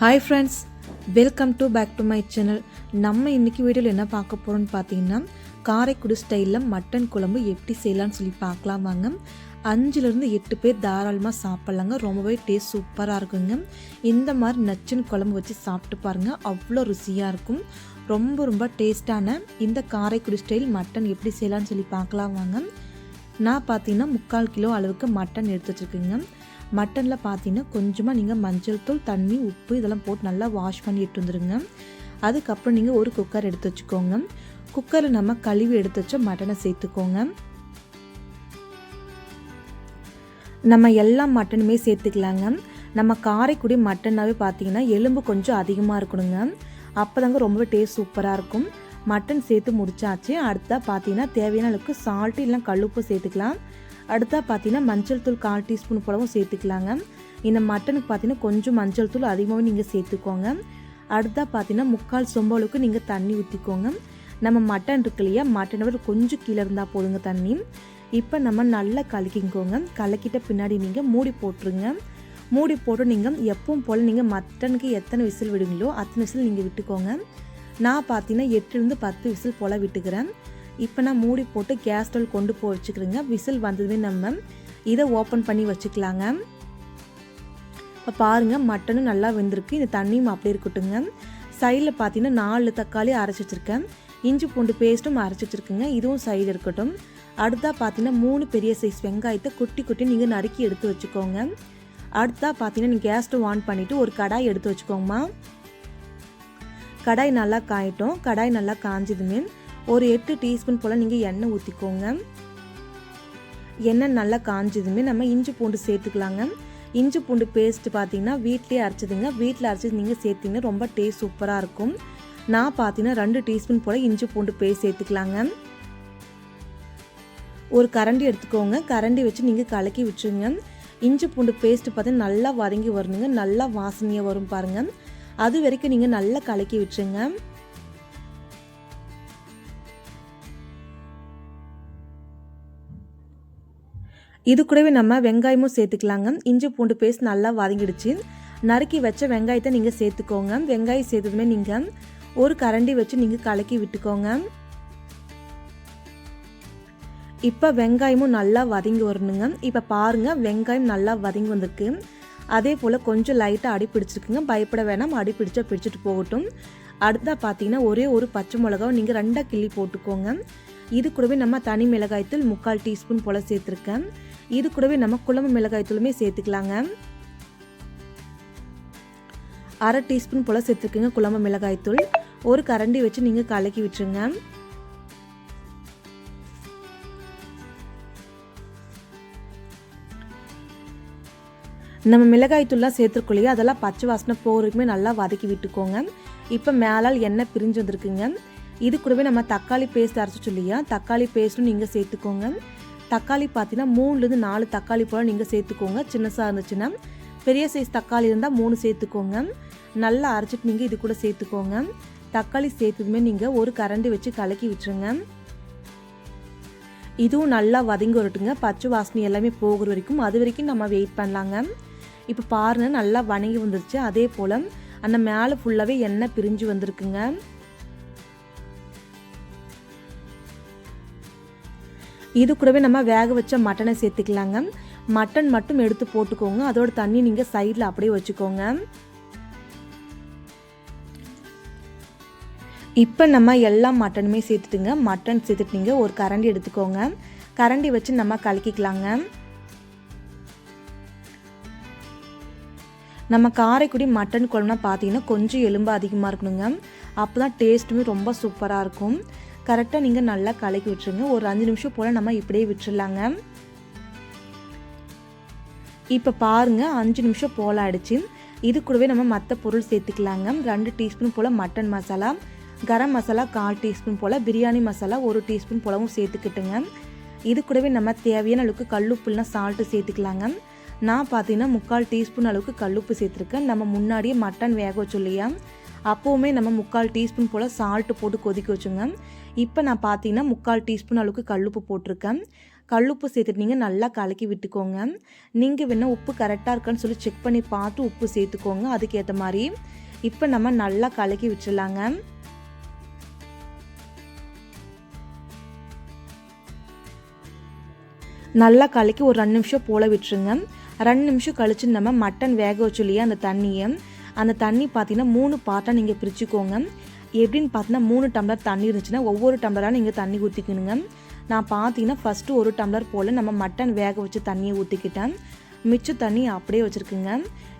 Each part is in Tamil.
Hi friends welcome to back to my channel நம்ம இன்னைக்கு வீடியோவில் என்ன பார்க்க போகிறோம்னு பார்த்தீங்கன்னா காரைக்குடி ஸ்டைலில் மட்டன் குழம்பு எப்படி செய்யலாம்னு சொல்லி பார்க்கலாம் வாங்க. அஞ்சுலேருந்து எட்டு பேர் தாராளமாக சாப்பிட்லாங்க. ரொம்பவே டேஸ்ட் சூப்பராக இருக்குங்க. இந்த மாதிரி நச்சுன்னு குழம்பு வச்சு சாப்பிட்டு பாருங்கள் அவ்வளோ ருசியாக இருக்கும். ரொம்ப ரொம்ப டேஸ்டான இந்த காரைக்குடி ஸ்டைல் மட்டன் எப்படி செய்யலாம்னு சொல்லி பார்க்கலாம் வாங்க. நான் பார்த்தீங்கன்னா முக்கால் கிலோ அளவுக்கு மட்டன் எடுத்து வச்சுருக்கேங்க. மட்டனில் பார்த்தீங்கன்னா கொஞ்சமாக நீங்கள் மஞ்சள் தூள் தண்ணி உப்பு இதெல்லாம் போட்டு நல்லா வாஷ் பண்ணிட்டு வந்துடுங்க அதுக்கப்புறம் நீங்கள் ஒரு குக்கர் எடுத்து வச்சுக்கோங்க. குக்கரில் நம்ம கழுவி எடுத்து வச்ச மட்டனை சேர்த்துக்கோங்க. நம்ம எல்லா மட்டனுமே சேர்த்துக்கலாங்க. நம்ம காரைக்குடி மட்டன்னாவே பார்த்தீங்கன்னா எலும்பு கொஞ்சம் அதிகமாக இருக்கணுங்க. அப்போ தாங்க ரொம்பவே டேஸ்ட் சூப்பராக இருக்கும். மட்டன் சேர்த்து முடிச்சாச்சு. அடுத்தா பார்த்தீங்கன்னா தேவையான அளவுக்கு சால்ட்டு இல்லை கல்லுப்பு சேர்த்துக்கலாம். அடுத்தா பார்த்தீங்கன்னா மஞ்சள் தூள் கால் டீஸ்பூன் போலவும் சேர்த்துக்கலாங்க. இந்த மட்டனுக்கு பார்த்தீங்கன்னா கொஞ்சம் மஞ்சள் தூள் அதிகமாகவே நீங்கள் சேர்த்துக்கோங்க. அடுத்தா பார்த்தீங்கன்னா முக்கால் சொம்பு அளவுக்கு நீங்கள் தண்ணி ஊற்றிக்கோங்க நம்ம மட்டன் இருக்கு இல்லையா மட்டனை விட கொஞ்சம் கீழே இருந்தால் போதுங்க தண்ணி. இப்போ நம்ம நல்லா கலக்கிக்கோங்க. கலக்கிட்ட பின்னாடி நீங்கள் மூடி போட்டுருங்க. மூடி போட்டு நீங்கள் எப்பவும் போல் நீங்கள் மட்டனுக்கு எத்தனை விசில் விடுங்களோ அத்தனை விசில் நீங்கள் விட்டுக்கோங்க. நான் பார்த்தீங்கன்னா எட்டுலேருந்து பத்து விசில் போல் விட்டுக்கிறேன். இப்போ நான் மூடி போட்டு கேஸ் ஸ்டவ் கொண்டு போய் வச்சுக்கிறேங்க. விசில் வந்ததுமே நம்ம இதை ஓப்பன் பண்ணி வச்சுக்கலாங்க. இப்போ பாருங்கள் மட்டனும் நல்லா வெந்திருக்கு. இந்த தண்ணியும் அப்படியே இருக்கட்டுங்க. சைடில் பார்த்தீங்கன்னா நாலு தக்காளி அரைச்சி வச்சுருக்கேன். இஞ்சி பூண்டு பேஸ்ட்டும் அரைச்சி வச்சுருக்குங்க. இதுவும் சைடு இருக்கட்டும். அடுத்தா பார்த்தீங்கன்னா மூணு பெரிய சைஸ் வெங்காயத்தை குட்டி குட்டி நீங்கள் நறுக்கி எடுத்து வச்சுக்கோங்க. அடுத்தா பார்த்தீங்கன்னா நீங்கள் கேஸ் ஸ்டவ் ஆன் பண்ணிவிட்டு ஒரு கடாய் எடுத்து வச்சுக்கோங்கம்மா. கடாய் நல்லா காயட்டும். கடாய் நல்லா காஞ்சதுமே ஒரு எட்டு டீஸ்பூன் போல் நீங்கள் எண்ணெய் ஊற்றிக்கோங்க எண்ணெய் நல்லா காஞ்சதுமே நம்ம இஞ்சி பூண்டு சேர்த்துக்கலாங்க. இஞ்சி பூண்டு பேஸ்ட்டு பார்த்தீங்கன்னா வீட்லேயே அரைச்சிதுங்க. வீட்டில் அரைச்சி நீங்கள் சேர்த்திங்கன்னா ரொம்ப டேஸ்ட் சூப்பராக இருக்கும். நான் பார்த்தீங்கன்னா ரெண்டு டீஸ்பூன் போல் இஞ்சி பூண்டு பேஸ்ட் சேர்த்துக்கலாங்க. ஒரு கரண்டி எடுத்துக்கோங்க. கரண்டி வச்சு நீங்கள் கலக்கி விட்டுருங்க. இஞ்சி பூண்டு பேஸ்ட்டு பார்த்தீங்கன்னா நல்லா வதங்கி வரணுங்க. நல்லா வாசனையாக வரும் பாருங்கள் அது வரைக்கும் நீங்கள் நல்லா கலக்கி விட்டுருங்க. இது கூடவே நம்ம வெங்காயமும் சேர்த்துக்கலாங்க. இஞ்சி பூண்டு பேஸ்ட் நல்லா வதங்கிடுச்சு. நறுக்கி வச்ச வெங்காயத்தை நீங்கள் சேர்த்துக்கோங்க. வெங்காயம் சேர்த்ததுமே நீங்கள் ஒரு கரண்டி வச்சு நீங்கள் கலக்கி விட்டுக்கோங்க. இப்போ வெங்காயமும் நல்லா வதங்கி வரணுங்க. இப்போ பாருங்கள் வெங்காயம் நல்லா வதங்கி வந்திருக்கு. அதே போல் கொஞ்சம் லைட்டாக அடி பிடிச்சிருக்குங்க. பயப்பட வேணாம். அடி பிடிச்சா பிடிச்சிட்டு போகட்டும். அடுத்தா பார்த்தீங்கன்னா ஒரே ஒரு பச்சை மிளகாவை நீங்கள் ரெண்டாக கிள்ளி போட்டுக்கோங்க. இது கூடவே நம்ம தனி மிளகாய்த்தூள் முக்கால் டீஸ்பூன் போல் சேர்த்துருக்கேன். இது கூடவே நம்ம குழம்பு மிளகாய்த்தூளுமே சேர்த்துக்கலாங்க. அரை டீஸ்பூன் போல் சேர்த்துக்கோங்க குழம்பு மிளகாய்த்தூள் ஒரு கரண்டி வச்சு நீங்கள் கலக்கி விட்டுருங்க. நம்ம மிளகாய் தூள்லாம் சேர்த்துருக்கோம் அதெல்லாம் பச்சை வாசனை போகிறதுக்குமே நல்லா வதக்கி விட்டுக்கோங்க. இப்போ மேலால் எண்ணெய் பிரிஞ்சு வந்திருக்குங்க. இது கூடவே நம்ம தக்காளி பேஸ்ட் அரைச்சி சொல்லியா தக்காளி பேஸ்ட்டும் நீங்கள் சேர்த்துக்கோங்க. தக்காளி பார்த்தீங்கன்னா மூணுலேருந்து நாலு தக்காளி போல் நீங்கள் சேர்த்துக்கோங்க. சின்னசாக இருந்துச்சுன்னா பெரிய சைஸ் தக்காளி இருந்தால் மூணு சேர்த்துக்கோங்க. நல்லா அரைச்சிட்டு நீங்கள் இது கூட சேர்த்துக்கோங்க. தக்காளி சேர்த்ததுமே நீங்கள் ஒரு கரண்டி வச்சு கலக்கி விட்டுருங்க. இதுவும் நல்லா வதங்கி வரட்டுங்க. பச்சை வாசனை எல்லாமே போகிற வரைக்கும். அது வரைக்கும் நம்ம வெயிட் பண்ணலாங்க. இப்போ பாருங்கள் நல்லா வணங்கி வந்துருச்சு. அதே போல் அந்த மேலே ஃபுல்லாகவே எண்ணெய் பிரிஞ்சு வந்திருக்குங்க. இது கூடவே நம்ம வேக வச்ச மட்டனை சேர்த்துக்கலாங்க. மட்டன் மட்டும் எடுத்து போட்டுக்கோங்க. அதோட தண்ணி நீங்கள் சைடில் அப்படியே வச்சுக்கோங்க. இப்போ நம்ம எல்லா மட்டனுமே சேர்த்துட்டுங்க. மட்டன் சேர்த்துட்டீங்க ஒரு கரண்டி எடுத்துக்கோங்க. கரண்டி வச்சு நம்ம கலக்கிக்கலாங்க. நம்ம காரைக்குடி மட்டன் குழம்புனா பார்த்தீங்கன்னா கொஞ்சம் எலும்பு அதிகமாக இருக்கணுங்க. அப்போ தான் டேஸ்ட்டுமே ரொம்ப சூப்பராக இருக்கும். கரெக்டாக நீங்கள் நல்லா கலக்கி விட்டுருங்க. ஒரு அஞ்சு நிமிஷம் போல் நம்ம இப்படியே விட்டுருலாங்க இப்போ பாருங்கள் அஞ்சு நிமிஷம் போல் ஆயிடுச்சு. இது கூடவே நம்ம மற்ற பொருள் சேர்த்துக்கலாங்க. ரெண்டு டீஸ்பூன் போல் மட்டன் மசாலா கரம் மசாலா கால் டீஸ்பூன் போல் பிரியாணி மசாலா ஒரு டீஸ்பூன் போலவும் சேர்த்துக்கிட்டுங்க. இது கூடவே நம்ம தேவையான அளவுக்கு கல்லுப்புலாம் சால்ட்டு சேர்த்துக்கலாங்க. நான் பார்த்தீங்கன்னா முக்கால் டீஸ்பூன் அளவுக்கு கல்லுப்பு சேர்த்துருக்கேன். நம்ம முன்னாடியே மட்டன் வேக வச்சோம் இல்லையா? அப்போவுமே நம்ம முக்கால் டீஸ்பூன் போல் சால்ட்டு போட்டு கொதிக்க வச்சுங்க. இப்போ நான் பார்த்தீங்கன்னா முக்கால் டீஸ்பூன் அளவுக்கு கல்லுப்பு போட்டிருக்கேன். கல்லுப்பு சேர்த்துட்டு நீங்கள் நல்லா கலக்கி விட்டுக்கோங்க. நீங்கள் வேணால் உப்பு கரெக்டாக இருக்கான்னு சொல்லி செக் பண்ணி பார்த்து உப்பு சேர்த்துக்கோங்க. அதுக்கேற்ற மாதிரி இப்போ நம்ம நல்லா கலக்கி விட்டுடலாங்க நல்லா கலக்கி ஒரு ரெண்டு நிமிஷம் போல விட்டுருங்க. ரெண்டு நிமிஷம் கழிச்சு நம்ம மட்டன் வேக வச்சு இல்லையா அந்த தண்ணியை அந்த தண்ணி பார்த்தீங்கன்னா மூணு பார்ட்டாக நீங்கள் பிரிச்சுக்கோங்க. எப்படின்னு பார்த்தீங்கன்னா மூணு டம்ளர் தண்ணி இருந்துச்சுன்னா ஒவ்வொரு டம்ளராக நீங்கள் தண்ணி ஊற்றிக்கணுங்க நான் பார்த்தீங்கன்னா ஃபஸ்ட்டு ஒரு டம்ளர் போல் நம்ம மட்டன் வேக வச்சு தண்ணியை ஊற்றிக்கிட்டேன் மிச்சம் தண்ணி அப்படியே வச்சுருக்குங்க.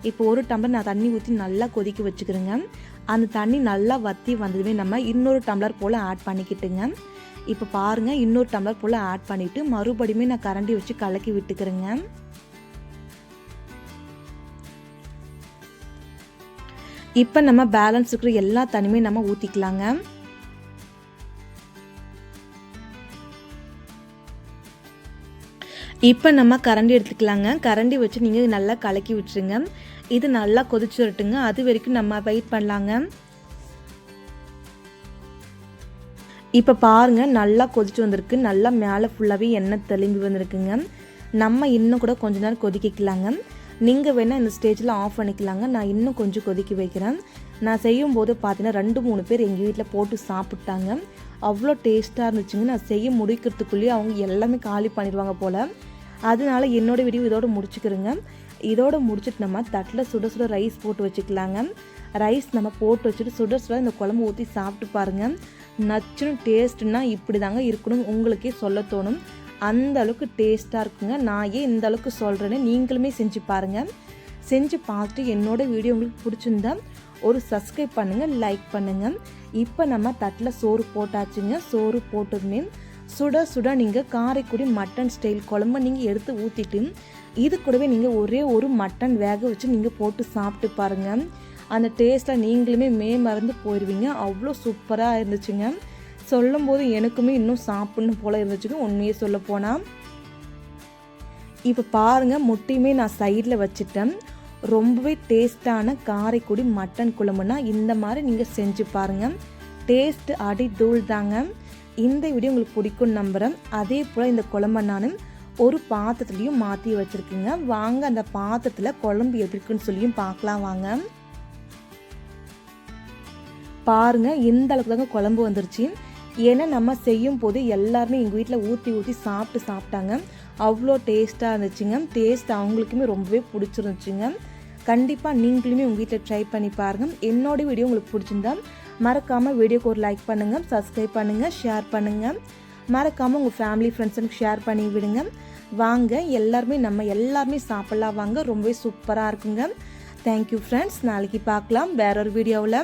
இப்போ ஒரு டம்ளர் நான் தண்ணி ஊற்றி நல்லா கொதிக்க வச்சுக்கிறேங்க. அந்த தண்ணி நல்லா வற்றி வந்ததுமே நம்ம இன்னொரு டம்ளர் போல் ஆட் பண்ணிக்கிட்டுங்க. இப்போ பாருங்கள் இன்னொரு டம்ளர் போல் ஆட் பண்ணிவிட்டு மறுபடியுமே நான் கரண்டி வச்சு கலக்கி விட்டுக்கிறேங்க. இப்போ நம்ம பேலன்ஸ் இருக்கிற எல்லா தண்ணியுமே நம்ம ஊற்றிக்கலாங்க இப்போ நம்ம கரண்டி எடுத்துக்கலாங்க. கரண்டி வச்சு நீங்கள் நல்லா கலக்கி விட்டுருங்க. இது நல்லா கொதிச்சு வரட்டுங்க. அது வரைக்கும் நம்ம வெயிட் பண்ணலாங்க. இப்போ பாருங்கள் நல்லா கொதிச்சு வந்திருக்கு. நல்லா மேலே ஃபுல்லாகவே எண்ணெய் தெளிம்பி வந்திருக்குங்க. நம்ம இன்னும் கூட கொஞ்ச நேரம் கொதிக்கலாங்க நீங்கள் வேணால் இந்த ஸ்டேஜில் ஆஃப் பண்ணிக்கலாங்க. நான் இன்னும் கொஞ்சம் கொதிக்க வைக்கிறேன். நான் செய்யும் போது பார்த்தீங்கன்னா ரெண்டு மூணு பேர் எங்கள் வீட்டில் போட்டு சாப்பிட்டாங்க. அவ்வளோ டேஸ்ட்டாக இருந்துச்சுங்க. நான் செய்ய முடிக்கிறதுக்குள்ளேயே அவங்க எல்லாமே காலி பண்ணிடுவாங்க போல். அதனால என்னோடய வீடியோ இதோடு முடிச்சுக்கிறேங்க. இதோடு முடிச்சுட்டு நம்ம தட்டில் சுட சுட ரைஸ் போட்டு வச்சுக்கலாங்க. ரைஸ் நம்ம போட்டு வச்சுட்டு சுட சுட இந்த குழம்பு ஊற்றி சாப்பிட்டு பாருங்கள் நச்சுன்னு டேஸ்ட்டுன்னா இப்படி தாங்க இருக்கணும் உங்களுக்கே சொல்ல தோணும். அந்த அளவுக்கு டேஸ்ட்டாக இருக்குங்க. நான் ஏன் இந்த அளவுக்கு சொல்கிறேன்னு நீங்களுமே செஞ்சு பாருங்கள் செஞ்சு பார்த்துட்டு என்னோட வீடியோ உங்களுக்கு பிடிச்சிருந்தா ஒரு சப்ஸ்கிரைப் பண்ணுங்கள் லைக் பண்ணுங்கள் இப்போ நம்ம தட்டில் சோறு போட்டாச்சுங்க. சோறு போட்டதுமே சுட சுட நீங்கள் காரைக்குடி மட்டன் ஸ்டைல் குழம்ப நீங்கள் எடுத்து ஊற்றிட்டு இது கூடவே நீங்கள் ஒரே ஒரு மட்டன் வேக வச்சு நீங்கள் போட்டு சாப்பிட்டு பாருங்கள் அந்த டேஸ்ட்டில் நீங்களுமே மே மறந்து போயிடுவீங்க அவ்வளோ சூப்பராக இருந்துச்சுங்க. சொல்லும் போது எனக்குமே இன்னும் சாப்பிடணும் போல் இருந்துச்சுங்க உண்மையே சொல்ல போனால் இப்போ பாருங்கள் முட்டையுமே நான் சைடில் வச்சுட்டேன். ரொம்பவே டேஸ்டான காரைக்குடி மட்டன் குழம்புனா இந்த மாதிரி நீங்கள் செஞ்சு பாருங்கள் டேஸ்ட் அடி தூள் தாங்க. இந்த வீடியோ உங்களுக்கு பிடிக்கும் நம்புகிறேன் அதே போல் இந்த குழம்ப நான் ஒரு பாத்திரத்துலேயும் மாற்றி வச்சுருக்கேங்க. வாங்க அந்த பாத்திரத்தில் குழம்பு எப்படி இருக்குன்னு சொல்லியும் பார்க்கலாம் வாங்க. பாருங்கள் இந்த அளவுக்கு தாங்க குழம்பு வந்துருச்சு. ஏன்னா நம்ம செய்யும் போது எல்லாருமே எங்கள் வீட்டில் ஊற்றி ஊற்றி சாப்பிட்டு சாப்பிட்டாங்க. அவ்வளோ டேஸ்ட்டாக இருந்துச்சுங்க. டேஸ்ட் அவங்களுக்குமே ரொம்பவே பிடிச்சிருந்துச்சுங்க. கண்டிப்பாக நீங்களுமே உங்கள் வீட்டில் ட்ரை பண்ணி பாருங்கள் என்னோட வீடியோ உங்களுக்கு பிடிச்சிருந்தா மறக்காமல் வீடியோக்கு ஒரு லைக் பண்ணுங்கள் சப்ஸ்கிரைப் பண்ணுங்கள் ஷேர் பண்ணுங்கள் மறக்காமல் உங்கள் ஃபேமிலி ஃப்ரெண்ட்ஸுக்கு ஷேர் பண்ணி விடுங்க. வாங்க எல்லாருமே நம்ம எல்லாருமே சாப்பிட்லாம். வாங்க ரொம்பவே சூப்பராக இருக்குங்க. தேங்க்யூ ஃப்ரெண்ட்ஸ் நாளைக்கு பார்க்கலாம். வேற ஒரு வீடியோவில்